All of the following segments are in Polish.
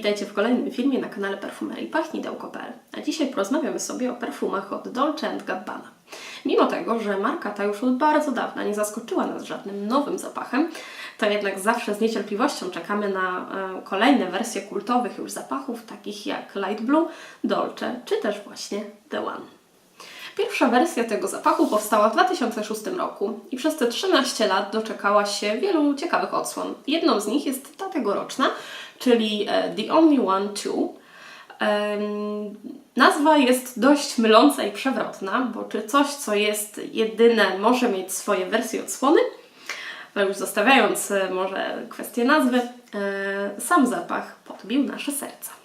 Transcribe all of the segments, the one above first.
Witajcie w kolejnym filmie na kanale Perfumerii Pachnidełko.pl A dzisiaj porozmawiamy sobie o perfumach od Dolce Gabbana. Mimo tego, że marka ta już od bardzo dawna nie zaskoczyła nas żadnym nowym zapachem, to jednak zawsze z niecierpliwością czekamy na e, kolejne wersje kultowych już zapachów, takich jak Light Blue, Dolce czy też właśnie The One. Pierwsza wersja tego zapachu powstała w 2006 roku i przez te 13 lat doczekała się wielu ciekawych odsłon. Jedną z nich jest ta tegoroczna, czyli e, The Only One Two. Nazwa jest dość myląca i przewrotna, bo czy coś, co jest jedyne, może mieć swoje wersje odsłony? Ale już zostawiając e, może kwestię nazwy, e, sam zapach podbił nasze serca.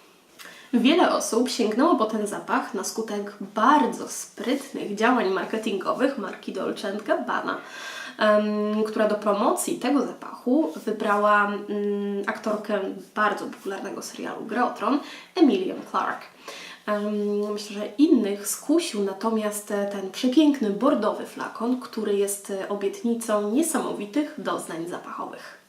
Wiele osób sięgnęło po ten zapach na skutek bardzo sprytnych działań marketingowych marki Dolce Gabbana, em, która do promocji tego zapachu wybrała mm, aktorkę bardzo popularnego serialu Gra Tron, Emilię Clark. Myślę, że innych skusił natomiast ten przepiękny bordowy flakon, który jest obietnicą niesamowitych doznań zapachowych.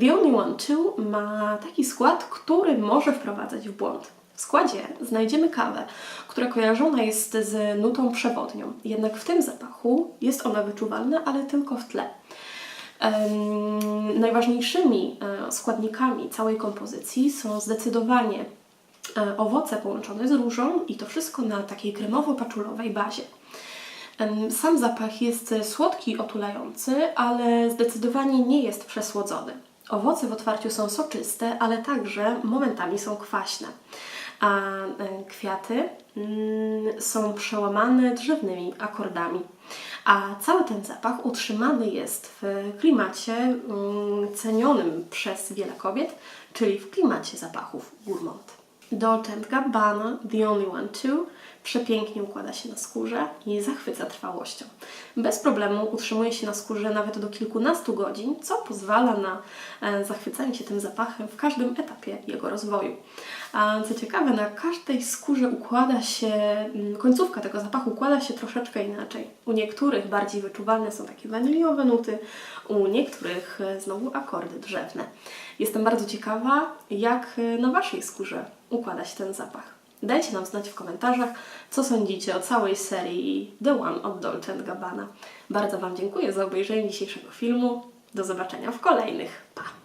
The Only One Two ma taki skład, który może wprowadzać w błąd. W składzie znajdziemy kawę, która kojarzona jest z nutą przewodnią. Jednak w tym zapachu jest ona wyczuwalna, ale tylko w tle. Em, najważniejszymi e, składnikami całej kompozycji są zdecydowanie e, owoce połączone z różą i to wszystko na takiej kremowo-paczulowej bazie. Sam zapach jest słodki otulający, ale zdecydowanie nie jest przesłodzony. Owoce w otwarciu są soczyste, ale także momentami są kwaśne, a e, kwiaty mm, są przełamane drzewnymi akordami. A cały ten zapach utrzymany jest w klimacie mm, cenionym przez wiele kobiet, czyli w klimacie zapachów gourmand. Dolce Gabbana The Only One Two przepięknie układa się na skórze i zachwyca trwałością. Bez problemu utrzymuje się na skórze nawet do kilkunastu godzin, co pozwala na e, zachwycanie się tym zapachem w każdym etapie jego rozwoju. A co ciekawe, na każdej skórze układa się, mm, końcówka tego zapachu układa się troszeczkę inaczej. U niektórych bardziej wyczuwalne są takie waniliowe nuty, u niektórych e, znowu akordy drzewne. Jestem bardzo ciekawa, jak e, na Waszej skórze układa się ten zapach. Dajcie nam znać w komentarzach, co sądzicie o całej serii The One od Dolce Gabbana. Bardzo Wam dziękuję za obejrzenie dzisiejszego filmu. Do zobaczenia w kolejnych. Pa!